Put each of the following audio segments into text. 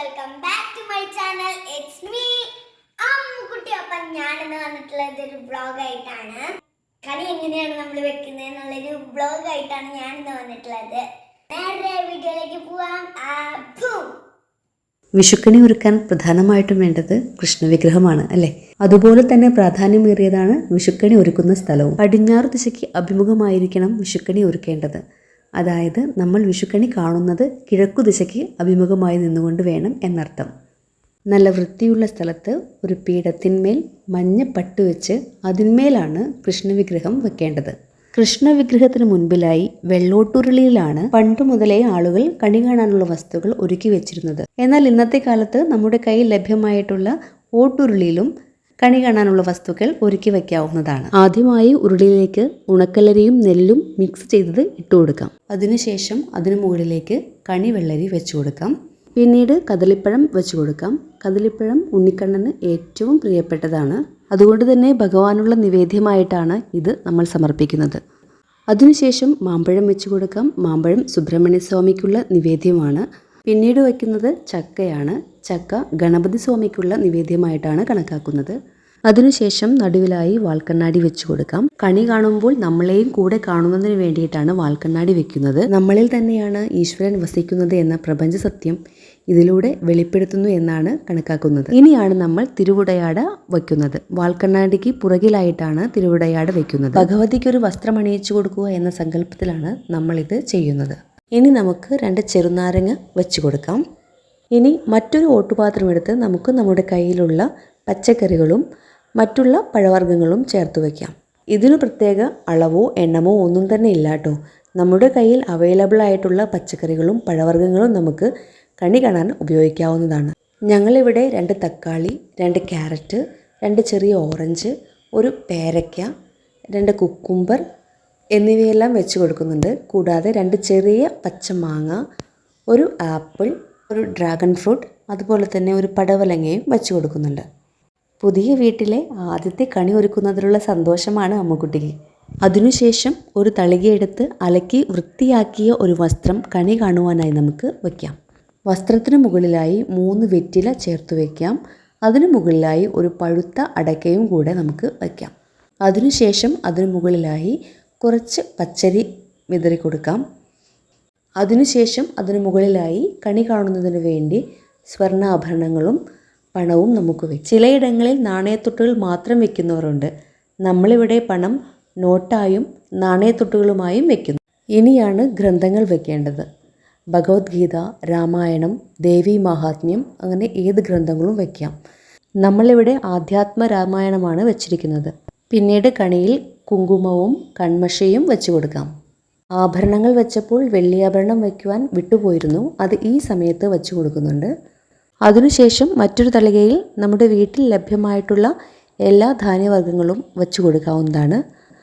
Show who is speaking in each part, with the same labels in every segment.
Speaker 1: Welcome back to my channel it's me Ammukutty അപ്പം ഞാനിന്ന് വന്നിട്ടുള്ളത് ഒരു വ്ളോഗ് ആയിട്ടാണ്. കണി എങ്ങനെയാണ് നമ്മൾ വെക്കുന്നത് എന്നുള്ളൊരു ആയിട്ടാണ് ഞാനിന്ന് വന്നിട്ടുള്ളത്. നേരെ വീഡിയോയിലേക്ക് പോവാം.
Speaker 2: വിഷുക്കണി ഒരുക്കാൻ പ്രധാനമായിട്ടും വേണ്ടത് കൃഷ്ണവിഗ്രഹമാണ് അല്ലേ? അതുപോലെ തന്നെ പ്രാധാന്യമേറിയതാണ് വിഷുക്കണി ഒരുക്കുന്ന സ്ഥലവും. പടിഞ്ഞാറ് ദിശയ്ക്ക് അഭിമുഖമായിരിക്കണം വിഷുക്കണി ഒരുക്കേണ്ടത്. അതായത് നമ്മൾ വിഷുക്കണി കാണുന്നത് കിഴക്കു ദിശയ്ക്ക് അഭിമുഖമായി നിന്നുകൊണ്ട് വേണം എന്നർത്ഥം. നല്ല വൃത്തിയുള്ള സ്ഥലത്ത് ഒരു പീഠത്തിന്മേൽ മഞ്ഞ പട്ട് വെച്ച് അതിന്മേലാണ് കൃഷ്ണവിഗ്രഹം വെക്കേണ്ടത്. കൃഷ്ണവിഗ്രഹത്തിന് മുൻപിലായി വെള്ളോട്ടുരുളിയിലാണ് പണ്ടു മുതലേ ആളുകൾ കണി കാണാനുള്ള വസ്തുക്കൾ ഒരുക്കി വെച്ചിരുന്നത്. എന്നാൽ ഇന്നത്തെ കാലത്ത് നമ്മുടെ കയ്യിൽ ലഭ്യമായിട്ടുള്ള ഓട്ടുരുളിയിലും കണി കാണാനുള്ള വസ്തുക്കൾ ഒരുക്കി വയ്ക്കാവുന്നതാണ്. ആദ്യമായി ഉരുളിയിലേക്ക് ഉണക്കലരിയും നെല്ലും മിക്സ് ചെയ്തത് ഇട്ടു കൊടുക്കാം. അതിനുശേഷം അതിനു മുകളിലേക്ക് കണി വെള്ളരി വെച്ചു കൊടുക്കാം. പിന്നീട് കദളിപ്പഴം വെച്ചു കൊടുക്കാം. കദളിപ്പഴം ഉണ്ണിക്കണ്ണന് ഏറ്റവും പ്രിയപ്പെട്ടതാണ്. അതുകൊണ്ട് തന്നെ ഭഗവാനുള്ള നിവേദ്യമായിട്ടാണ് ഇത് നമ്മൾ സമർപ്പിക്കുന്നത്. അതിനുശേഷം മാമ്പഴം വെച്ചു കൊടുക്കാം. മാമ്പഴം സുബ്രഹ്മണ്യ സ്വാമിക്കുള്ള നിവേദ്യമാണ്. പിന്നീട് വയ്ക്കുന്നത് ചക്കയാണ്. ചക്ക ഗണപതി സ്വാമിക്കുള്ള നിവേദ്യമായിട്ടാണ് കണക്കാക്കുന്നത്. അതിനുശേഷം നടുവിലായി വാൽക്കണ്ണാടി വെച്ചു കൊടുക്കാം. കണി കാണുമ്പോൾ നമ്മളെയും കൂടെ കാണുന്നതിന് വേണ്ടിയിട്ടാണ് വാൽക്കണ്ണാടി വെക്കുന്നത്. നമ്മളിൽ തന്നെയാണ് ഈശ്വരൻ വസിക്കുന്നത് എന്ന പ്രപഞ്ച സത്യം ഇതിലൂടെ വെളിപ്പെടുത്തുന്നു എന്നാണ് കണക്കാക്കുന്നത്. ഇനിയാണ് നമ്മൾ തിരുവുടയാട വയ്ക്കുന്നത്. വാൽക്കണ്ണാടിക്ക് പുറകിലായിട്ടാണ് തിരുവുടയാട വയ്ക്കുന്നത്. ഭഗവതിക്ക് ഒരു വസ്ത്രം അണിയിച്ചു കൊടുക്കുക എന്ന സങ്കല്പത്തിലാണ് നമ്മളിത് ചെയ്യുന്നത്. ഇനി നമുക്ക് രണ്ട് ചെറുനാരങ്ങ വെച്ചു കൊടുക്കാം. ഇനി മറ്റൊരു ഓട്ടുപാത്രം എടുത്ത് നമുക്ക് നമ്മുടെ കയ്യിലുള്ള പച്ചക്കറികളും മറ്റുള്ള പഴവർഗങ്ങളും ചേർത്ത് വയ്ക്കാം. ഇതിന് പ്രത്യേക അളവോ എണ്ണമോ ഒന്നും തന്നെ ഇല്ല കേട്ടോ. നമ്മുടെ കയ്യിൽ അവൈലബിൾ ആയിട്ടുള്ള പച്ചക്കറികളും പഴവർഗങ്ങളും നമുക്ക് കണി കാണാൻ ഉപയോഗിക്കാവുന്നതാണ്. ഞങ്ങളിവിടെ രണ്ട് തക്കാളി രണ്ട് ക്യാരറ്റ് രണ്ട് ചെറിയ ഓറഞ്ച് ഒരു പേരയ്ക്ക രണ്ട് കുക്കുംബർ എന്നിവയെല്ലാം വെച്ച് കൊടുക്കുന്നുണ്ട്. കൂടാതെ രണ്ട് ചെറിയ പച്ചമാങ്ങ ഒരു ആപ്പിൾ ഒരു ഡ്രാഗൺ ഫ്രൂട്ട് അതുപോലെ തന്നെ ഒരു പടവലങ്ങയും വെച്ച് കൊടുക്കുന്നുണ്ട്. പുതിയ വീട്ടിലെ ആദ്യത്തെ കണി ഒരുക്കുന്നതിലുള്ള സന്തോഷമാണ് അമ്മുക്കുട്ടിക്ക്. അതിനുശേഷം ഒരു തളികയെടുത്ത് അലക്കി വൃത്തിയാക്കിയ ഒരു വസ്ത്രം കണി കാണുവാനായി നമുക്ക് വയ്ക്കാം. വസ്ത്രത്തിന് മുകളിലായി മൂന്ന് വെറ്റില ചേർത്ത് വയ്ക്കാം. അതിനു മുകളിലായി ഒരു പഴുത്ത അടയ്ക്കയും കൂടെ നമുക്ക് വയ്ക്കാം. അതിനുശേഷം അതിനു മുകളിലായി കുറച്ച് പച്ചരി വിതറി കൊടുക്കാം. അതിനുശേഷം അതിനു മുകളിലായി കണി കാണുന്നതിന് വേണ്ടി സ്വർണാഭരണങ്ങളും പണവും നമുക്ക് വയ്ക്കും ചിലയിടങ്ങളിൽ നാണയത്തൊട്ടുകൾ മാത്രം വെക്കുന്നവരുണ്ട്. നമ്മളിവിടെ പണം നോട്ടായും നാണയത്തൊട്ടുകളുമായും വെക്കുന്നു. ഇനിയാണ് ഗ്രന്ഥങ്ങൾ വെക്കേണ്ടത്. ഭഗവത്ഗീത രാമായണം ദേവി മഹാത്മ്യം അങ്ങനെ ഏത് ഗ്രന്ഥങ്ങളും വയ്ക്കാം നമ്മളിവിടെ ആധ്യാത്മ രാമായണമാണ് വെച്ചിരിക്കുന്നത്. പിന്നീട് കണിയിൽ കുങ്കുമവും കൺമഷയും വെച്ചു കൊടുക്കാം. ആഭരണങ്ങൾ വെച്ചപ്പോൾ വെള്ളിയാഭരണം വയ്ക്കുവാൻ വിട്ടുപോയിരുന്നു. അത് ഈ സമയത്ത് വെച്ചു കൊടുക്കുന്നുണ്ട്. അതിനുശേഷം മറ്റൊരു തളികയിൽ നമ്മുടെ വീട്ടിൽ ലഭ്യമായിട്ടുള്ള എല്ലാ ധാന്യവർഗങ്ങളും വെച്ചു കൊടുക്കാവുന്നതാണ്.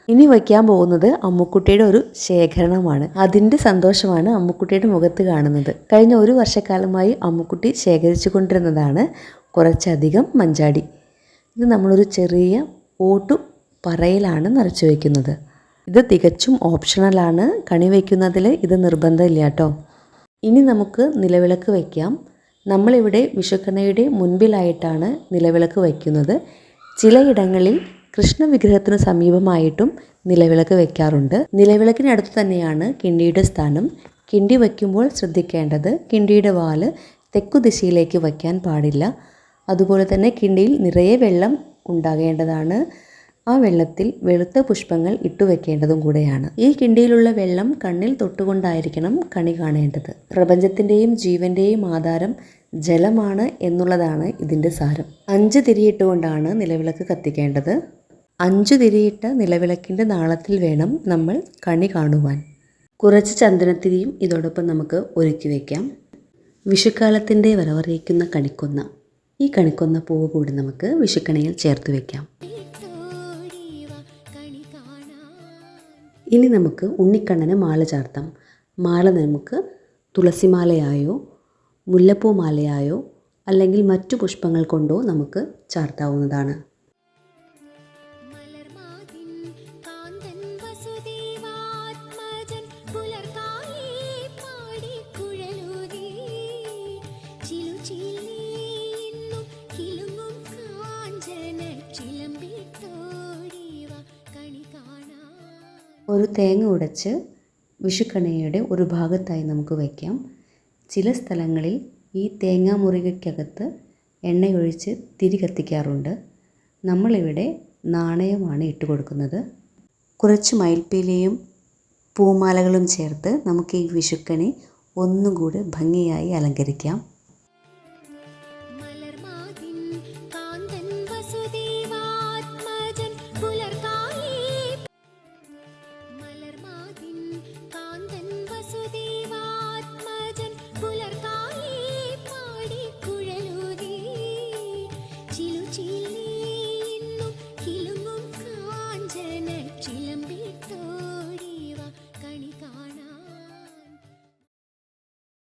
Speaker 2: ഇനി വയ്ക്കാൻ പോകുന്നത് അമ്മുക്കുട്ടിയുടെ ഒരു ശേഖരണമാണ്. അതിന്റെ സന്തോഷമാണ് അമ്മുക്കുട്ടിയുടെ മുഖത്ത് കാണുന്നത്. കഴിഞ്ഞ ഒരു വർഷക്കാലമായി അമ്മുക്കുട്ടി ശേഖരിച്ചു കൊണ്ടിരുന്നതാണ്. കുറച്ചധികം മഞ്ചാടി. ഇത് നമ്മളൊരു ചെറിയ ഓട്ടു പറയിലാണ് നിറച്ചു വയ്ക്കുന്നത്. ഇത് തികച്ചും ഓപ്ഷണലാണ് കണി വയ്ക്കുന്നതിൽ ഇത് നിർബന്ധമില്ല കേട്ടോ ഇനി നമുക്ക് നിലവിളക്ക് വയ്ക്കാം. നമ്മളിവിടെ വിഷുക്കണയുടെ മുൻപിലായിട്ടാണ് നിലവിളക്ക് വയ്ക്കുന്നത്. ചിലയിടങ്ങളിൽ കൃഷ്ണവിഗ്രഹത്തിന് സമീപമായിട്ടും നിലവിളക്ക് വയ്ക്കാറുണ്ട്. നിലവിളക്കിനടുത്ത് തന്നെയാണ് കിണ്ടിയുടെ സ്ഥാനം. കിണ്ടി വയ്ക്കുമ്പോൾ ശ്രദ്ധിക്കേണ്ടത് കിണ്ടിയുടെ വാൽ തെക്കു ദിശയിലേക്ക് വയ്ക്കാൻ പാടില്ല. അതുപോലെ തന്നെ കിണ്ടിയിൽ നിറയെ വെള്ളം ഉണ്ടാകേണ്ടതാണ്. ആ വെള്ളത്തിൽ വെളുത്ത പുഷ്പങ്ങൾ ഇട്ടുവെക്കേണ്ടതും കൂടെയാണ്. ഈ കിണ്ടിയിലുള്ള വെള്ളം കണ്ണിൽ തൊട്ടുകൊണ്ടായിരിക്കണം കണി കാണേണ്ടത്. പ്രപഞ്ചത്തിന്റെയും ജീവന്റെയും ആധാരം ജലമാണ് എന്നുള്ളതാണ് ഇതിന്റെ സാരം. അഞ്ച് തിരിയിട്ടുകൊണ്ടാണ് നിലവിളക്ക് കത്തിക്കേണ്ടത്. അഞ്ചു തിരിയിട്ട നിലവിളക്കിന്റെ നാളത്തിൽ വേണം നമ്മൾ കണി കാണുവാൻ. കുറച്ച് ചന്ദനത്തിരിയും ഇതോടൊപ്പം നമുക്ക് ഒരുക്കി വയ്ക്കാം വിഷുക്കാലത്തിന്റെ വരവറിയിക്കുന്ന കണിക്കൊന്ന. ഈ കണിക്കൊന്ന പൂവ് കൂടി നമുക്ക് വിഷുക്കണിയിൽ ചേർത്ത് വയ്ക്കാം ഇനി നമുക്ക് ഉണ്ണിക്കണ്ണന് മാല ചാർത്താം. മാല നമുക്ക് തുളസിമാലയായോ മുല്ലപ്പൂ മാലയായോ അല്ലെങ്കിൽ മറ്റു പുഷ്പങ്ങൾ കൊണ്ടോ നമുക്ക് ചാർത്താവുന്നതാണ്. ഒരു തേങ്ങ ഉടച്ച് വിഷുക്കണിയുടെ ഒരു ഭാഗത്തായി നമുക്ക് വയ്ക്കാം. ചില സ്ഥലങ്ങളിൽ ഈ തേങ്ങാ മുറികയ്ക്കകത്ത് എണ്ണയൊഴിച്ച് തിരി കത്തിക്കാറുണ്ട്. നമ്മളിവിടെ നാണയമാണ് ഇട്ട് കൊടുക്കുന്നത്. കുറച്ച് മയിൽപ്പീലയും പൂമാലകളും ചേർത്ത് നമുക്ക് ഈ വിഷുക്കണി ഒന്നുകൂടി ഭംഗിയായി അലങ്കരിക്കാം.